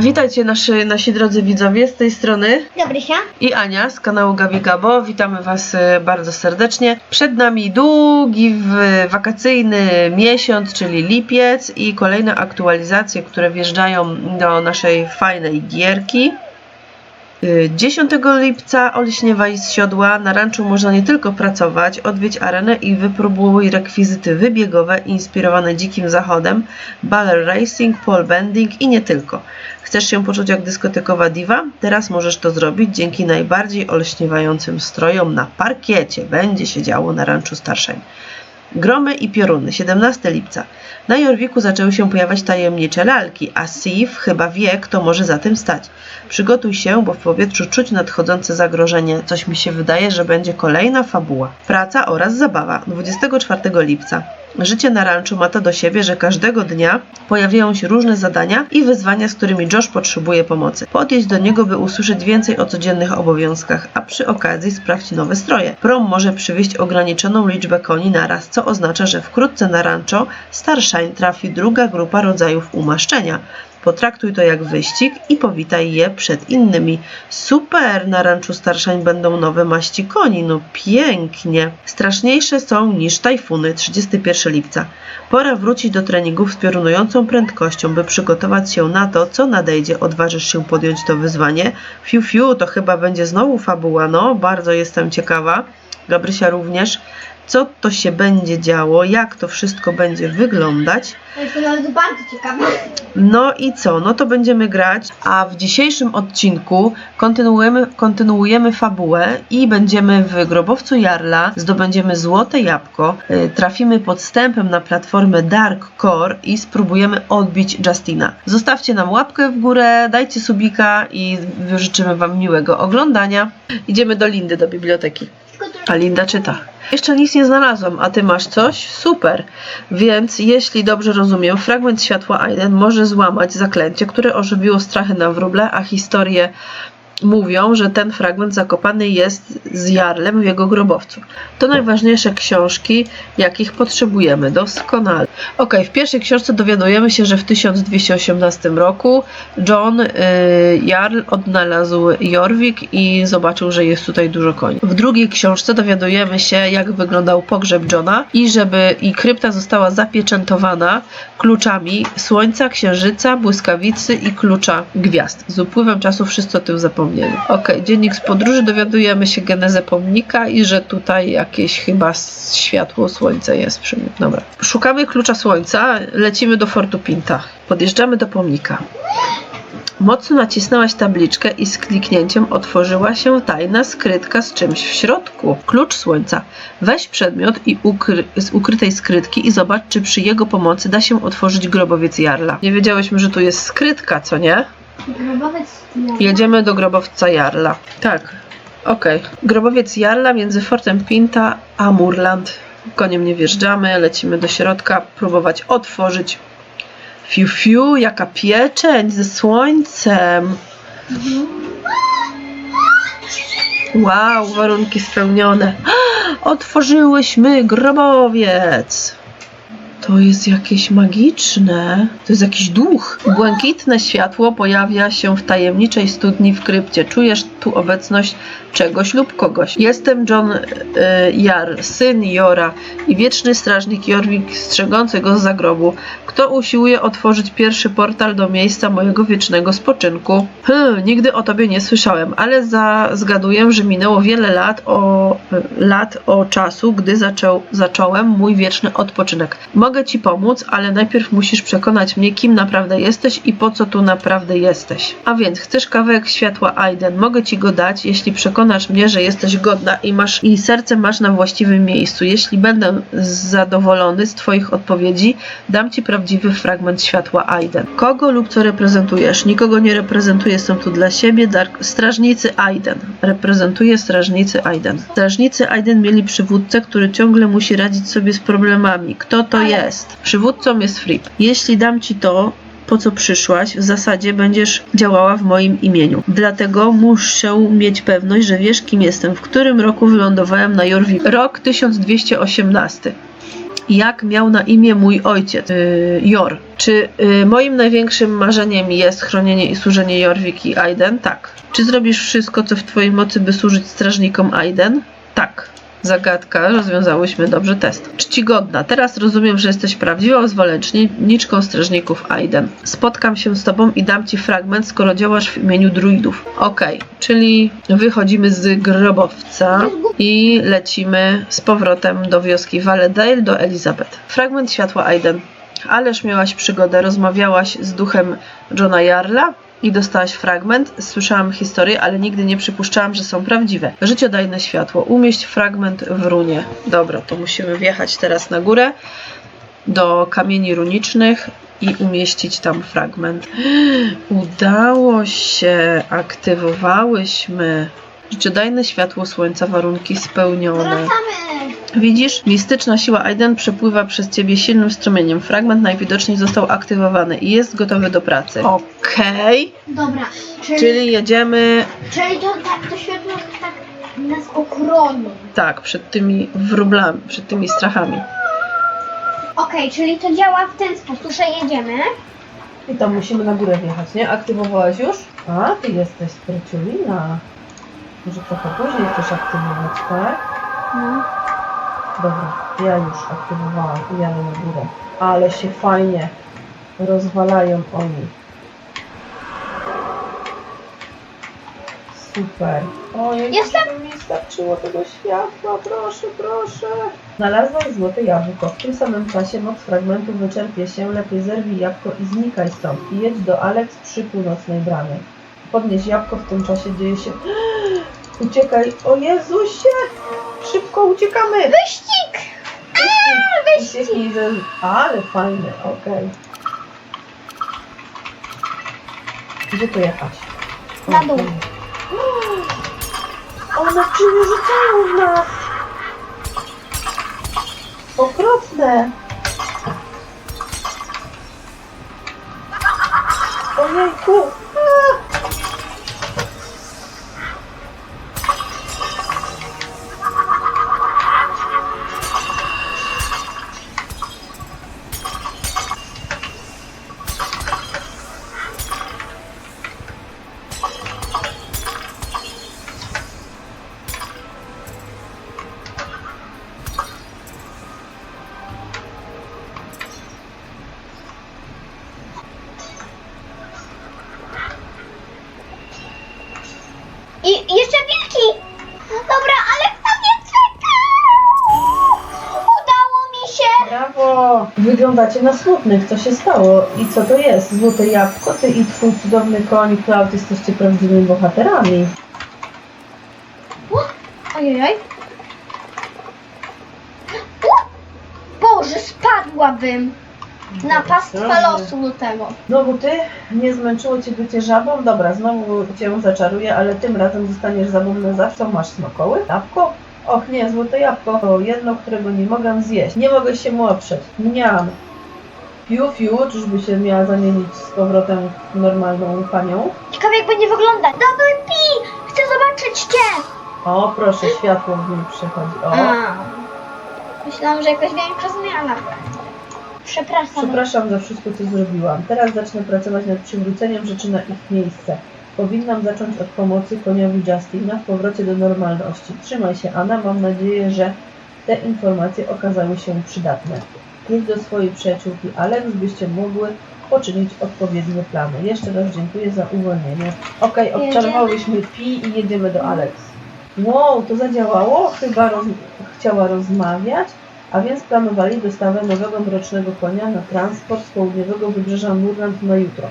Witajcie nasi, nasi drodzy widzowie z tej strony Gabrysia. i Ania z kanału Gabi Gabo. Witamy Was e, bardzo serdecznie. Przed nami długi w- wakacyjny miesiąc, czyli lipiec i kolejne aktualizacje, które wjeżdżają do naszej fajnej gierki. Y, 10 lipca Olśniewaj z siodła. Na ranczu można nie tylko pracować, odwiedź arenę i wypróbuj rekwizyty wybiegowe inspirowane dzikim zachodem, baller racing, pole bending i nie tylko. Chcesz się poczuć jak dyskotekowa diwa? Teraz możesz to zrobić dzięki najbardziej olśniewającym strojom na parkiecie. Będzie się działo na ranczu starszej. Gromy i pioruny, 17 lipca. Na Jorwiku zaczęły się pojawiać tajemnicze lalki, a Sif chyba wie, kto może za tym stać. Przygotuj się, bo w powietrzu czuć nadchodzące zagrożenie. Coś mi się wydaje, że będzie kolejna fabuła. Praca oraz zabawa, 24 lipca. Życie na ranczu ma to do siebie, że każdego dnia pojawiają się różne zadania i wyzwania, z którymi Josh potrzebuje pomocy. Podjedź do niego, by usłyszeć więcej o codziennych obowiązkach, a przy okazji sprawdź nowe stroje. Prom może przywieźć ograniczoną liczbę koni naraz, co oznacza, że wkrótce na rancho Starshine trafi druga grupa rodzajów umaszczenia. Potraktuj to jak wyścig i powitaj je przed innymi. Super! Na ranczu Starshine będą nowe maści koni. No pięknie. Straszniejsze są niż tajfuny. 31 lipca. Pora wrócić do treningów z piorunującą prędkością, by przygotować się na to, co nadejdzie. Odważysz się podjąć to wyzwanie? Fiu, fiu, to chyba będzie znowu fabuła. No, bardzo jestem ciekawa. Gabrysia również. Co to się będzie działo? Jak to wszystko będzie wyglądać? To jest nawet bardzo ciekawe. No i co? No to będziemy grać, a w dzisiejszym odcinku kontynuujemy, kontynuujemy fabułę i będziemy w grobowcu Jarla, zdobędziemy złote jabłko, y, trafimy podstępem na platformę Dark Core i spróbujemy odbić Justina. Zostawcie nam łapkę w górę, dajcie subika i życzymy Wam miłego oglądania. Idziemy do Lindy, do biblioteki. A Linda czyta. Jeszcze nic nie znalazłam, a ty masz coś? Super. Więc jeśli dobrze rozumiem, fragment światła Aiden może złamać zaklęcie, które ożywiło strachy na wróble, a historie mówią, że ten fragment zakopany jest z Jarlem w jego grobowcu. To najważniejsze książki, jakich potrzebujemy. Doskonale. Ok, w pierwszej książce dowiadujemy się, że w 1218 roku John y, Jarl odnalazł Jorvik i zobaczył, że jest tutaj dużo koni. W drugiej książce dowiadujemy się, jak wyglądał pogrzeb Johna i żeby i krypta została zapieczętowana kluczami słońca, księżyca, błyskawicy i klucza gwiazd. Z upływem czasu wszyscy o tym zapomnieli. Ok, dziennik z podróży dowiadujemy się genezę pomnika i że tutaj jakieś chyba światło słońca jest przy nim. Dobra. Szukamy klucza słońca, lecimy do Fortu Pinta. Podjeżdżamy do pomnika. Mocno nacisnęłaś tabliczkę i z kliknięciem otworzyła się tajna skrytka z czymś w środku. Klucz słońca. Weź przedmiot i ukry- z ukrytej skrytki i zobacz, czy przy jego pomocy da się otworzyć grobowiec Jarla. Nie wiedziałyśmy, że tu jest skrytka, co nie? Grobowiec no. Jedziemy do grobowca Jarla. Tak. Okej. Grobowiec Jarla między Fortem Pinta a Murland. Koniem nie wjeżdżamy, lecimy do środka, próbować otworzyć. Fiu, fiu, jaka pieczęć ze słońcem. Wow, warunki spełnione. Otworzyłyśmy grobowiec. To jest jakieś magiczne. To jest jakiś duch. Błękitne światło pojawia się w tajemniczej studni w krypcie. Czujesz tu obecność czegoś lub kogoś. Jestem John e, Jar, syn Jora i wieczny strażnik Jorvik strzegący go z zagrobu. Kto usiłuje otworzyć pierwszy portal do miejsca mojego wiecznego spoczynku? Hmm, nigdy o tobie nie słyszałem, ale za, zgaduję, że minęło wiele lat o, lat o czasu, gdy zaczął, zacząłem mój wieczny odpoczynek. Mogę ci pomóc, ale najpierw musisz przekonać mnie, kim naprawdę jesteś i po co tu naprawdę jesteś. A więc, chcesz kawałek światła Aiden? Mogę ci go dać, jeśli przekonasz mnie, że jesteś godna i masz i serce masz na właściwym miejscu. Jeśli będę zadowolony z twoich odpowiedzi, dam ci prawdziwy fragment światła Aiden. Kogo lub co reprezentujesz? Nikogo nie reprezentuję, jestem tu dla siebie. Dark... Strażnicy Aiden. Reprezentuję strażnicy Aiden. Strażnicy Aiden mieli przywódcę, który ciągle musi radzić sobie z problemami. Kto to jest? Przywódcą jest Fripp. Jeśli dam ci to, po co przyszłaś, w zasadzie będziesz działała w moim imieniu. Dlatego muszę mieć pewność, że wiesz, kim jestem, w którym roku wylądowałem na Jorvik. Rok 1218. jak miał na imię mój ojciec, yy, Jor. Czy yy, moim największym marzeniem jest chronienie i służenie Jorvik i Aiden? Tak. Czy zrobisz wszystko, co w twojej mocy, by służyć strażnikom Aiden? Tak. Zagadka, rozwiązałyśmy dobrze test. Czcigodna, teraz rozumiem, że jesteś prawdziwą zwolenniczką strażników Aiden. Spotkam się z tobą i dam ci fragment, skoro działasz w imieniu druidów. Okej, czyli wychodzimy z grobowca i lecimy z powrotem do wioski Valedale, do Elizabeth. Fragment światła Aiden. Ależ miałaś przygodę, rozmawiałaś z duchem Johna Jarla i dostałaś fragment. Słyszałam historię, ale nigdy nie przypuszczałam, że są prawdziwe. Życiodajne światło. Umieść fragment w runie. Dobra, to musimy wjechać teraz na górę do kamieni runicznych i umieścić tam fragment. Udało się, aktywowałyśmy. Życiodajne światło słońca, warunki spełnione. Wracamy! Widzisz, mistyczna siła Aiden przepływa przez ciebie silnym strumieniem. Fragment najwidoczniej został aktywowany i jest gotowy do pracy. Okej, Dobra, czyli, czyli... czyli jedziemy to, tak, to światło tak nas ochroni. tak, przed tymi wróblami, przed tymi strachami. Okej, czyli to działa w ten sposób, że jedziemy. I tam musimy na górę wjechać, nie? Aktywowałaś już? A, ty jesteś spryciulina. Może trochę później chcesz aktywować, tak? No. Dobra, ja już aktywowałam i jadę na górę. Ale się fajnie rozwalają oni. Super. Ojej, Jestem. żeby mi starczyło tego światła, proszę, proszę. Znalazłam złote jabłko. W tym samym czasie moc fragmentu wyczerpie się. Lepiej zerwij jabłko i znikaj stąd. I jedź do Alex przy północnej bramie. Podnieś jabłko, w tym czasie dzieje się... Uciekaj, o Jezusie! Szybko uciekamy! Wyścig! Wyścig! Ucieknij ze... Ale fajny, okej. Gdzie tu jechać? Na dół. Okej. One czymś rzucają w nas! Okropne! Ojejku! Wyglądacie na smutnych. Co się stało? I co to jest? Złote jabłko? Ty i twój cudowny koń Cloud jesteście prawdziwymi bohaterami. Ojej. Boże, spadłabym na pastwę losu do tego. Znowu ty? Nie zmęczyło cię bycie żabą? Dobra, znowu cię zaczaruję, ale tym razem zostaniesz zabą na zawsze. Masz smokoły? Jabłko? Och nie, złote jabłko. Jedno, którego nie mogę zjeść. Nie mogę się mu oprzeć. Mniam. Fiu, fiu, czyżby się miała zamienić z powrotem w normalną panią? Ciekawe jak będzie wyglądać. Double P! Chcę zobaczyć cię! O, proszę, światło w nim przychodzi. O. A. Myślałam, że jakaś większa zmiana. Przepraszam. Przepraszam za wszystko, co zrobiłam. Teraz zacznę pracować nad przywróceniem rzeczy na ich miejsce. Powinnam zacząć od pomocy koniowi Justina w powrocie do normalności. Trzymaj się, Anna. Mam nadzieję, że te informacje okazały się przydatne. Idź do swojej przyjaciółki Alex, byście mogły poczynić odpowiednie plany. Jeszcze raz dziękuję za uwolnienie. Okej, odczarowałyśmy Pi i jedziemy do Alex. Wow, to zadziałało? Chyba roz... chciała rozmawiać. A więc planowali dostawę nowego mrocznego konia na transport z południowego wybrzeża Murland na jutro.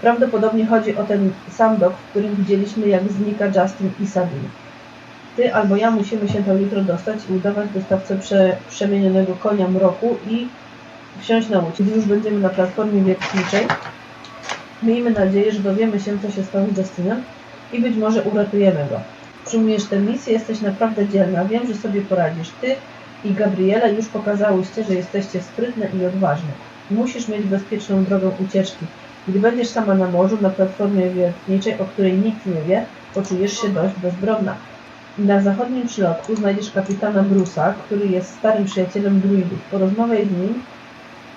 Prawdopodobnie chodzi o ten sam dok, w którym widzieliśmy jak znika Justin i Sabine. Ty albo ja musimy się tam jutro dostać i udawać dostawcę prze, przemienionego konia mroku i wsiąść na łódź. Gdy już będziemy na platformie wiertniczej, miejmy nadzieję, że dowiemy się, co się stało z Justinem i być może uratujemy go. Przyjmujesz tę misję, jesteś naprawdę dzielna, wiem, że sobie poradzisz. Ty i Gabriela już pokazałyście, że jesteście sprytne i odważne. Musisz mieć bezpieczną drogę ucieczki. Gdy będziesz sama na morzu, na platformie wiertniczej, o której nikt nie wie, poczujesz się dość bezbronna. Na zachodnim przylotku znajdziesz kapitana Brusa, który jest starym przyjacielem druidów. Porozmawiaj z nim,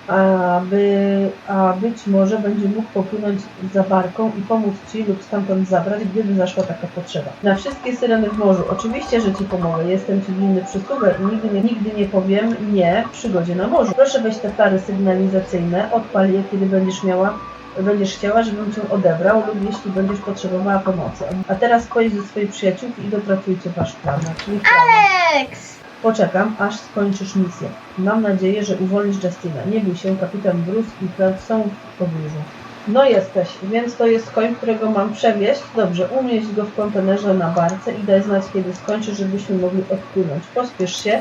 aby, a być może będzie mógł popłynąć za barką i pomóc Ci lub stamtąd zabrać, gdyby zaszła taka potrzeba. Na wszystkie syreny w morzu. Oczywiście, że Ci pomogę. Jestem Ci winny przysługę i nigdy nie, nigdy nie powiem nie przygodzie na morzu. Proszę weź te flary sygnalizacyjne, odpal je, kiedy będziesz miała będziesz chciała, żebym Cię odebrał lub jeśli będziesz potrzebowała pomocy. A teraz pojedź do swojej przyjaciółki i dopracujcie Wasz plan, czyli plan. Alex! Poczekam, aż skończysz misję. Mam nadzieję, że uwolnisz Justina. Nie bój się, kapitan Bruce i Cloud są w pobliżu. No jesteś, więc to jest koń, którego mam przewieźć. Dobrze, umieść go w kontenerze na barce i daj znać, kiedy skończysz, żebyśmy mogli odpłynąć. Pospiesz się,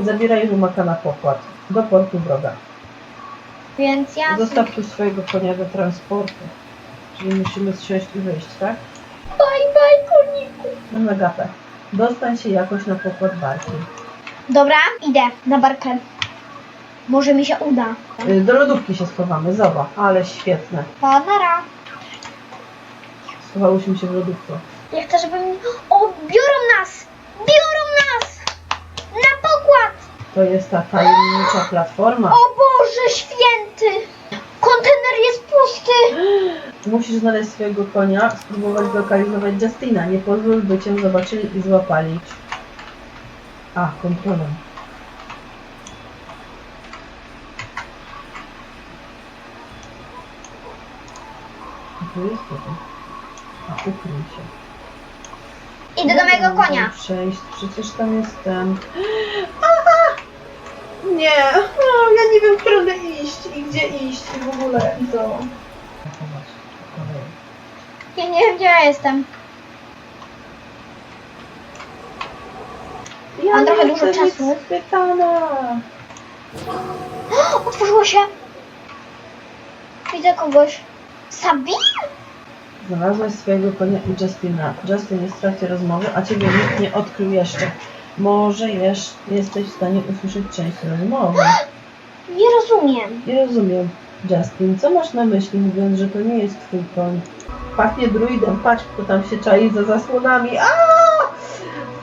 zabieraj rumaka na pokład. Do portu wroga. Więc ja... Zostaw tu swojego konia do transportu. Czyli musimy zsiąść i wyjść, tak? Bye, bye, koniku. Na gatę. Dostań się jakoś na pokład barki. Dobra, idę na barkę. Może mi się uda. Y, Do lodówki się schowamy, zobacz. Ale świetne. Pa, nara. Schowałyśmy się w lodówce. Ja chcę, żeby mi... O, biorą nas! Biorą nas! Na pokład! To jest ta tajemnicza platforma. O Boże święty! Kontener jest pusty! Musisz znaleźć swojego konia, spróbować zlokalizować Justina. Nie pozwól, by cię zobaczyli i złapali. A, kontrolę. A tu jest to. A, ukryj się. Idę do mojego konia. Przejść, przecież tam jest ten. Nie, o, ja nie wiem, którędy iść i gdzie iść i w ogóle i to. Ja nie wiem, gdzie ja jestem. Ja Mam nie trochę chcę dużo być czasu. Spytana. Otworzyło się. Widzę kogoś. Sabine? Znalazłeś swojego konia i Justina. Justin jest w trakcie rozmowy, a ciebie nikt nie odkrył jeszcze. Może jeszcze jesteś w stanie usłyszeć część rozmowy. Nie rozumiem. Nie rozumiem. Justin, co masz na myśli, mówiąc, że to nie jest twój koń? Pachnie druidem, patrz, kto tam się czai za zasłonami. Aaaa!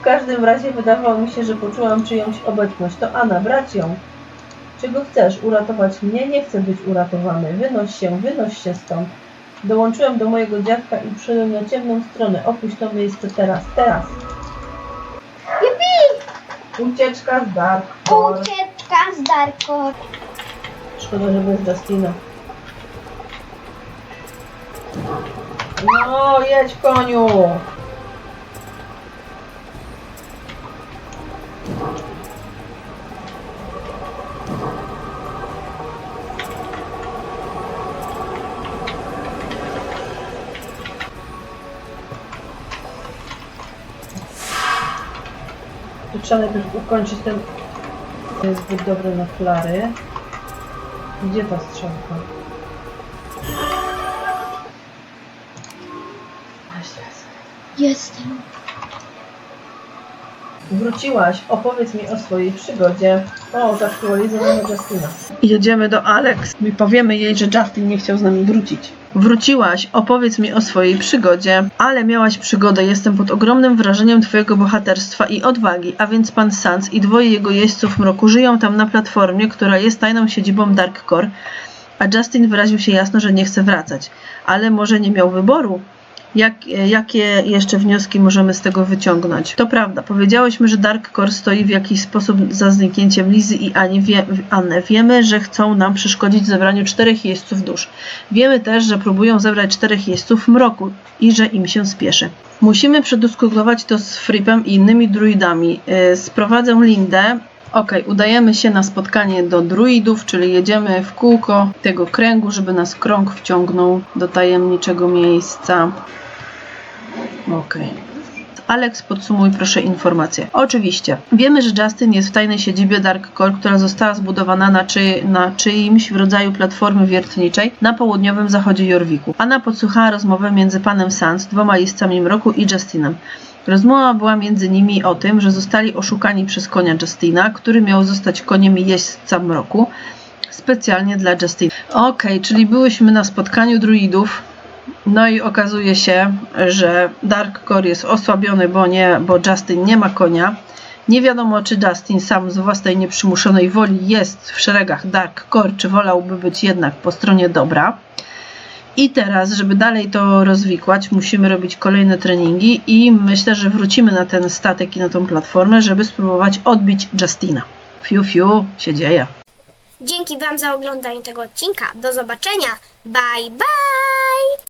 W każdym razie wydawało mi się, że poczułam czyjąś obecność. To Anna, brać ją. Czego chcesz? Uratować mnie? Nie chcę być uratowany. Wynoś się, wynoś się stąd. Dołączyłem do mojego dziadka i przyszedłem na ciemną stronę. Opuść to miejsce teraz, teraz. Ucieczka z Dark Core. Ucieczka z Darko. Szkoda, że bez Justina. No, jedź koniu! Trzeba najpierw ukończyć ten... To jest zbyt dobre na flary. Gdzie ta teraz. Jestem. Wróciłaś, opowiedz mi o swojej przygodzie. O, zaktualizowana Justina. Jedziemy do Alex i powiemy jej, że Justin nie chciał z nami wrócić. Wróciłaś, opowiedz mi o swojej przygodzie. Ale miałaś przygodę, jestem pod ogromnym wrażeniem twojego bohaterstwa i odwagi, a więc pan Sans i dwoje jego jeźdźców mroku żyją tam na platformie, która jest tajną siedzibą Dark Core, a Justin wyraził się jasno, że nie chce wracać. Ale może nie miał wyboru? Jak, jakie jeszcze wnioski możemy z tego wyciągnąć? To prawda, powiedziałyśmy, że Dark Core stoi w jakiś sposób za zniknięciem Lizy i Ani wie, Annę. Wiemy, że chcą nam przeszkodzić zebraniu czterech jeźdźców dusz. Wiemy też, że próbują zebrać czterech jeźdźców mroku i że im się spieszy. Musimy przedyskutować to z Fripem i innymi druidami. Yy, sprowadzę Lindę. Okej, udajemy się na spotkanie do druidów, czyli jedziemy w kółko tego kręgu, żeby nas krąg wciągnął do tajemniczego miejsca. Okej. Alex, podsumuj proszę informacje. Oczywiście. Wiemy, że Justin jest w tajnej siedzibie Dark Core, która została zbudowana na, czy, na czyimś rodzaju platformy wiertniczej na południowym zachodzie Jorwiku. Anna podsłuchała rozmowę między panem Sans, dwoma listami mroku i Justinem. Rozmowa była między nimi o tym, że zostali oszukani przez konia Justina, który miał zostać koniem jeźdźca mroku, specjalnie dla Justina. Okej, czyli byłyśmy na spotkaniu druidów. No i okazuje się, że Dark Core jest osłabiony, bo, nie, bo Justin nie ma konia. Nie wiadomo, czy Justin sam z własnej nieprzymuszonej woli jest w szeregach Dark Core, czy wolałby być jednak po stronie dobra. I teraz, żeby dalej to rozwikłać, musimy robić kolejne treningi i myślę, że wrócimy na ten statek i na tą platformę, żeby spróbować odbić Justina. Fiu, fiu, się dzieje. Dzięki Wam za oglądanie tego odcinka. Do zobaczenia. Bye bye!